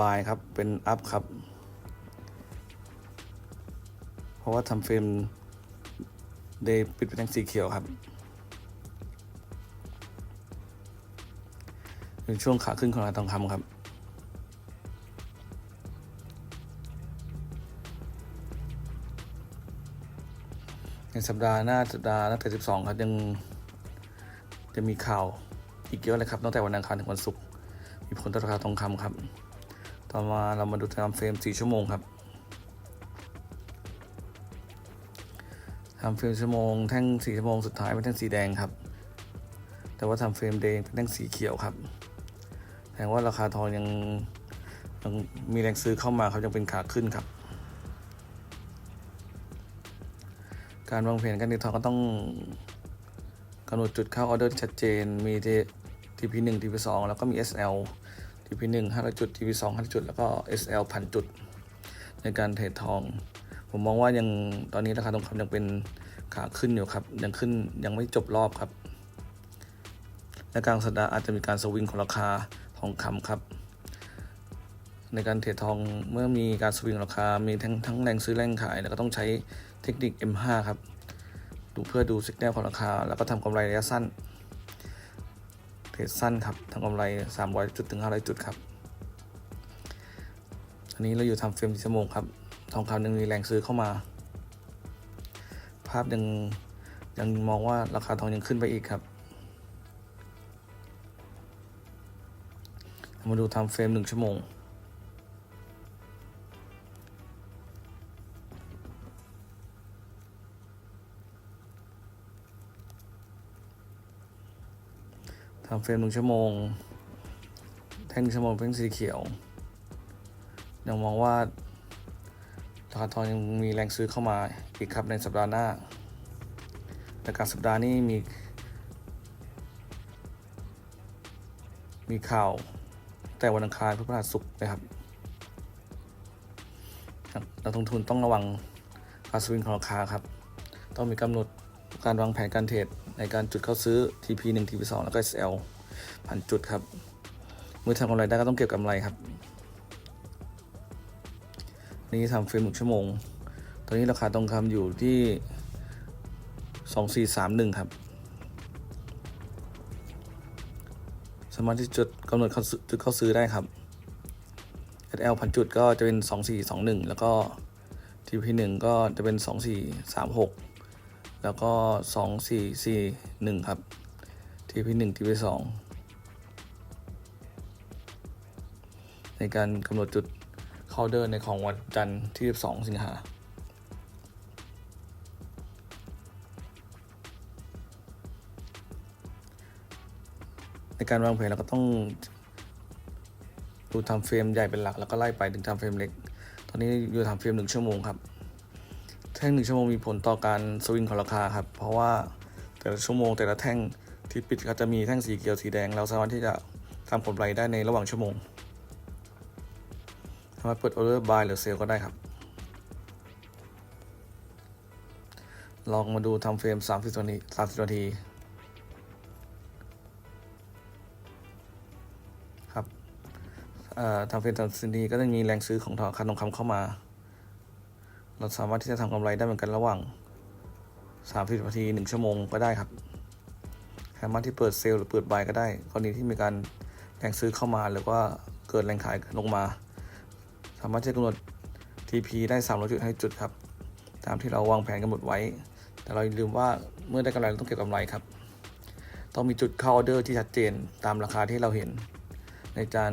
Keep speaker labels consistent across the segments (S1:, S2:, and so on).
S1: บายครับ เป็นอัพครับ เพราะว่าทำเฟรมเดย์ปิดเป็นแท่งสีเขียวครับเป็นช่วงขาขึ้นของราคาทองคำครับ ในสัปดาห์หน้าสัปดาห์ตั้งแต่12 ครับยังจะมีข่าวอีกเยอะเลยครับตั้งแต่วันอังคารถึงวันศุกร์มีผลต่อราคาทองคำครับ ต่อมาเรามาดูไทม์เฟรม4ชั่วโมงครับไทม์เฟรมชั่วโมงแท่ง4ชั่วโมงสุดท้ายเป็นแท่งสีแดงครับ แต่ว่าไทม์เฟรมเดย์เป็นแท่งสีเขียวครับแสดงว่าราคาทองยังยังมีแรงซื้อเข้ามาครับยังเป็นขาขึ้นครับ การวางแผนการเทรดทองก็ต้องกำหนดจุดเข้าออเดอร์ชัดเจนมี TP 1 TP 2 แล้วก็มี SL TP 1 500 จุด TP 2 500 จุด แล้วก็ SL พันจุด ในการเทรดทอง ผมมองว่ายังตอนนี้ราคาทองคำยังเป็นขาขึ้นอยู่ครับ ยังขึ้นยังไม่จบรอบครับ และกลางสัปดาห์อาจจะมีการสวิงของราคาทองคำครับ ในการเทรดทองเมื่อมีการสวิงราคา มีทั้งทั้งแรงซื้อแรงขาย แล้วก็ต้องใช้เทคนิค M5 ครับ ดูเพื่อดูสิกแนลของราคา แล้วก็ทำกำไรระยะสั้น เทรดสั้นครับทำกำไร 300 จุดถึง 500 จุดครับอันนี้เราอยู่ทำเฟรม4ชั่วโมงครับ ทองคำยังมีแรงซื้อเข้ามา ภาพยังยังมองว่าราคาทองยังขึ้นไปอีกครับ มาดูทำเฟรมหนึ่งชั่วโมง ทำเฟรมหนึ่งชั่วโมง แท่งชั่วโมงเป็นสีเขียวยังมองว่าราคาทองยังมีแรงซื้อเข้ามาอีกครับในสัปดาห์หน้าแต่การสัปดาห์นี้มี มีข่าวแต่วันอังคารพฤหัสศุกร์นะครับนักลงทุนต้องระวังการสวิงของราคาครับ ต้องมีกำหนดการวางแผนการเทรด ในการจุดเข้าซื้อ TP 1 TP 2แล้วก็ SL พันจุดครับ เมื่อทำกำไรได้ก็ต้องเก็บกำไรครับ นี่ทำเฟรมหนึ่งชั่วโมง ตอนนี้ราคาทองคำอยู่ที่ 2431 ครับ สามารถที่จุดกำหนดเข้าซื้อจุดเข้าซื้อได้ครับ SL พันจุดก็จะเป็น 2421 แล้วก็ TP 1ก็จะเป็น 2436 แล้วก็2441ครับ TP 1 TP 2ในการกำหนดจุดเข้าเดินในของวันจันทร์ที่ 12 สิงหาในการวางแผนเราก็ต้องดูทำเฟรมใหญ่เป็นหลักแล้วก็ไล่ไปถึงทำเฟรมเล็ก ตอนนี้อยู่ทำเฟรมหนึ่งชั่วโมงครับ แท่งหนึ่งชั่วโมงมีผลต่อการสวิงของราคาครับ เพราะว่าแต่ละชั่วโมงแต่ละแท่งที่ปิดก็จะมีแท่งสีเขียวสีแดง เราสามารถที่จะทำผลไรได้ในระหว่างชั่วโมง สามารถเปิดออเดอร์บายหรือเซลก็ได้ครับ ลองมาดูทำเฟรม 30 นาที30 นาที ครับทำเฟรม30 นาทีก็จะมีแรงซื้อของทองคำทองคำเข้ามา เราสามารถที่จะทำกำไรได้เหมือนกันระหว่าง30นาที1ชั่วโมงก็ได้ครับสามารถที่เปิดเซลล์หรือเปิดบายก็ได้กรณีที่มีการแรงซื้อเข้ามาหรือว่าเกิดแรงขายลงมา สามารถที่จะกำหนด TP ได้300จุดให้จุดครับ ตามที่เราวางแผนกำหนดไว้ แต่เราอย่าลืมว่าเมื่อได้กำไรเราต้องเก็บกำไรครับ ต้องมีจุดเข้าออเดอร์ที่ชัดเจนตามราคาที่เราเห็น ในการ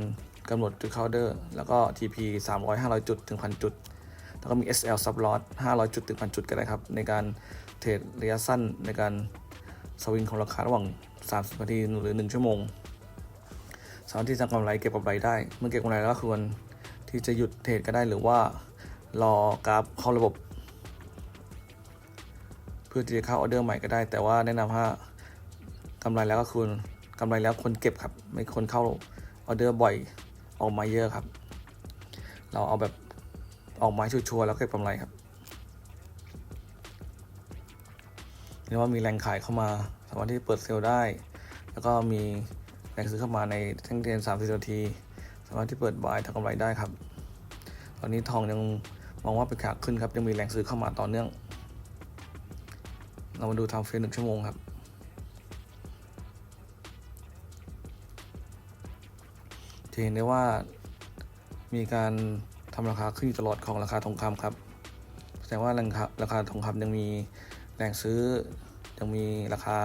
S1: กำหนดจุดเข้าออเดอร์ แล้วก็ TP 300 500 จุดถึง 1,000 จุด แล้วก็มี SL sub lot 500 จุดถึง1,000จุดก็ได้ครับ ในการเทรดระยะสั้นในการสวิงของราคาระหว่าง 30 นาทีหรือ 1 ชั่วโมงสามารถที่จะกำไรเก็บกำไรได้ เมื่อเก็บกำไรแล้วก็ควรที่จะหยุดเทรดก็ได้หรือว่ารอกราฟเข้าระบบ เพื่อที่จะเข้าออเดอร์ใหม่ก็ได้ แต่ว่าแนะนำว่ากำไรแล้วก็ควรกำไรแล้วควรเก็บครับ ไม่ควรเข้าออเดอร์บ่อยออกมาเยอะครับ เราเอาแบบ ออกมาชัวร์ๆแล้วเก็บกำไรครับเรียกว่ามีแรงขายเข้ามา สามารถที่เปิดเซลล์ได้ แล้วก็มีแรงซื้อเข้ามาในแท่งเทียน30นาที สามารถที่เปิดบายทำกำไรได้ครับ ตอนนี้ทองยังมองว่าเป็นขาขึ้นครับ ยังมีแรงซื้อเข้ามาต่อเนื่อง เรามาดูทำเฟรนหนึ่งชั่วโมงครับจะเห็นได้ว่ามีการ ทำราคาขึ้นอยู่ตลอดของราคาทองคำครับแสดงว่าราคาราคาทองคำยังมีแรงซื้อยังมีราคา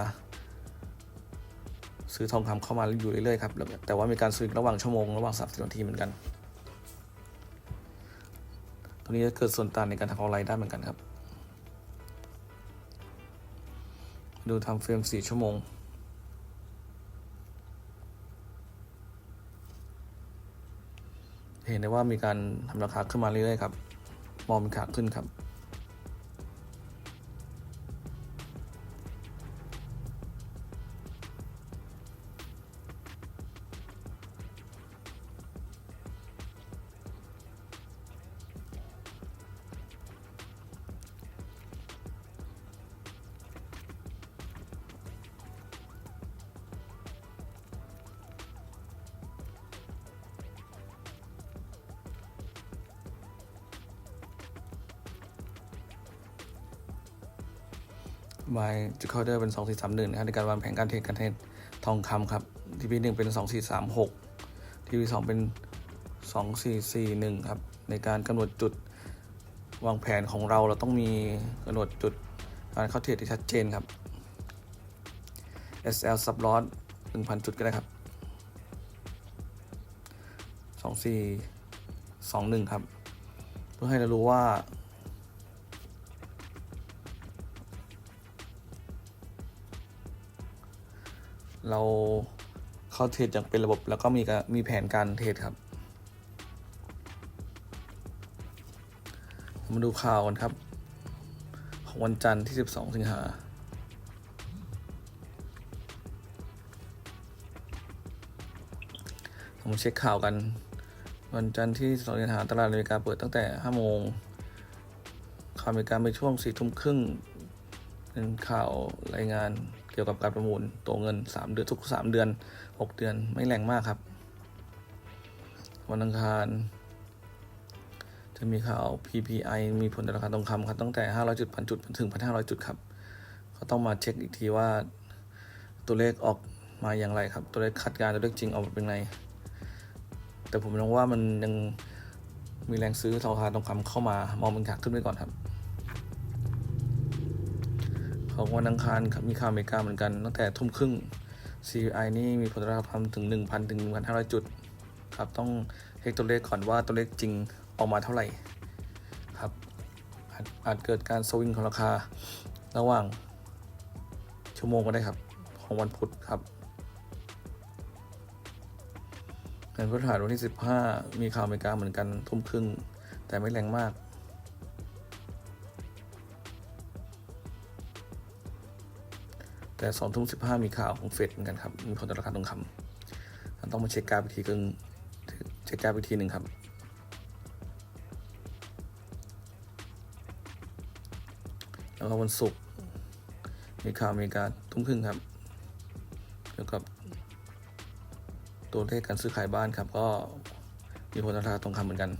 S1: ซื้อทองคำเข้ามาอยู่เรื่อยๆครับแล้วแต่ว่ามีการซื้อระหว่างชั่วโมงระหว่างสามสิบนาทีเหมือนกันตรงนี้จะเกิดส่วนต่างในการทำกำไรได้เหมือนกันครับ ดูทำเฟรมสี่ชั่วโมง เห็นได้ว่ามีการทำราคาขึ้นมาเรื่อยๆครับมองเป็นขาขึ้นครับ บายจุดเข้าเดอร์เป็น 2 4 3 1นะครับในการวางแผนการเทรดการเทรดทองคำครับทีพีหนึ่งเป็น 2 4 3 6ทีพีสองเป็น 2 4 4 1 ครับ ในการกำหนดจุดวางแผนของเราเราต้องมีกำหนดจุดการเข้าเทรดที่ชัดเจนครับ SL sub lot 1,000 จุดก็ได้ครับ 2 4 2 1 ครับ เพื่อให้เรารู้ว่า เราเข้าเทรดอย่างเป็นระบบ แล้วก็มีมีแผนการเทรดครับ มาดูข่าวกันครับ ของวันจันทร์ที่ 12 สิงหาผมเช็คข่าวกัน วันจันทร์ที่12สิงหาตลาดอเมริกาเปิดตั้งแต่ 5 โมงข่าวอเมริกาไปช่วง 4 ทุ่มครึ่งเป็นข่าวรายงาน กี่ยวกับการประมูลตัวเงิน 3 เดือนทุก 3 เดือน 6 เดือนไม่แรงมากครับ วันอังคาร จะมีข่าว PPI มีผลต่อราคาทองคำครับตั้งแต่ 500 จุดพันจุดถึง 1,500 จุดครับ ก็ต้องมาเช็คอีกทีว่าตัวเลขออกมาอย่างไรครับ ตัวเลขคาดการณ์ตัวเลขจริงออกมาเป็นไง แต่ผมมองว่ามันยังมีแรงซื้อราคาทองคำเข้ามามองเป็นขาขึ้นไว้ก่อนครับ ของวันอังคารครับมีข่าวอเมริกาเหมือนกันตั้งแต่ทุ่มครึ่ง CPI นี่มีผลตอบรับถึง 1,000 ถึง 1,500 จุดครับต้องเช็คตัวเลขก่อนว่าตัวเลขจริงออกมาเท่าไหร่ครับอาจอาจเกิดการสวิงของราคาระหว่างชั่วโมงก็ได้ครับ ของวันพุธครับเงินพฤหัสวันที่ 15 มีข่าวอเมริกาเหมือนกันทุ่มครึ่ง แต่ไม่แรงมาก แต่สองทุ่มสิบห้ามีข่าวของเฟดเหมือนกันครับ มีผลต่อราคาทองคำต้องมาเช็คกราฟอีกทีกึ่งเช็คกราฟอีกทีหนึ่งครับแล้วก็วันศุกร์มีข่าวอเมริกาทุ่มครึ่งครับ เกี่ยวกับตัวเลขการซื้อขายบ้านครับ ก็มีผลต่อราคาทองคำเหมือนกัน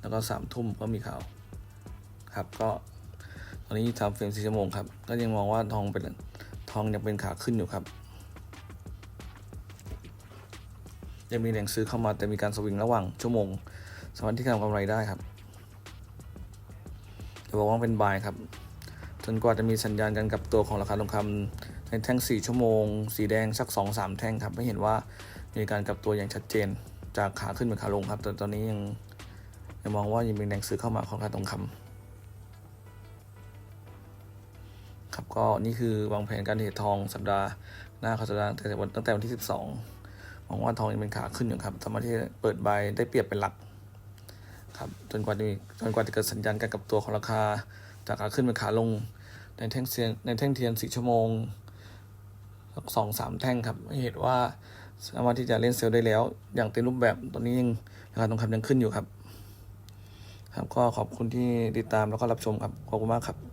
S1: แล้วก็สามทุ่มก็มีข่าวครับก็ตอนนี้ทำเฟรมสี่ชั่วโมงครับ ก็ยังมองว่าทองเป็น ทองยังเป็นขาขึ้นอยู่ครับยังมีแรงซื้อเข้ามาแต่มีการสวิงระหว่างชั่วโมง สามารถที่จะทำกำไรได้ครับจะบอกว่าเป็นบายครับ จนกว่าจะมีสัญญาณการกลับตัวของราคาทองคำในแท่ง 4 ชั่วโมง สีแดงสัก 2-3 แท่งครับ ไม่เห็นว่ามีการกลับตัวอย่างชัดเจน จากขาขึ้นเป็นขาลงครับแต่ตอนนี้ยังยังมองว่ายังมีแรงซื้อเข้ามาของราคาทองคำ ครับก็นี่คือวางแผนการเทรดทองสัปดาห์หน้าเขาสัปดาห์ตั้งแต่วันตั้งแต่วันที่ 12มองว่าทองยังเป็นขาขึ้นอยู่ครับสามารถที่เปิดใบได้เปรียบเป็นหลักครับจนกว่าจะมีจนกว่าจะเกิดสัญญาณการกลับตัวของราคาจากขาขึ้นเป็นขาลงในแท่งเทียนในแท่งเทียนสี่ชั่วโมงสักสองสามแท่งครับเห็นว่าสามารถที่จะเล่นเซลล์ได้แล้ว อย่างเต็มรูปแบบตอนนี้ยังราคาทองคำยังขึ้นอยู่ครับ ครับก็ขอบคุณที่ติดตามแล้วก็รับชมครับขอบคุณมากครับ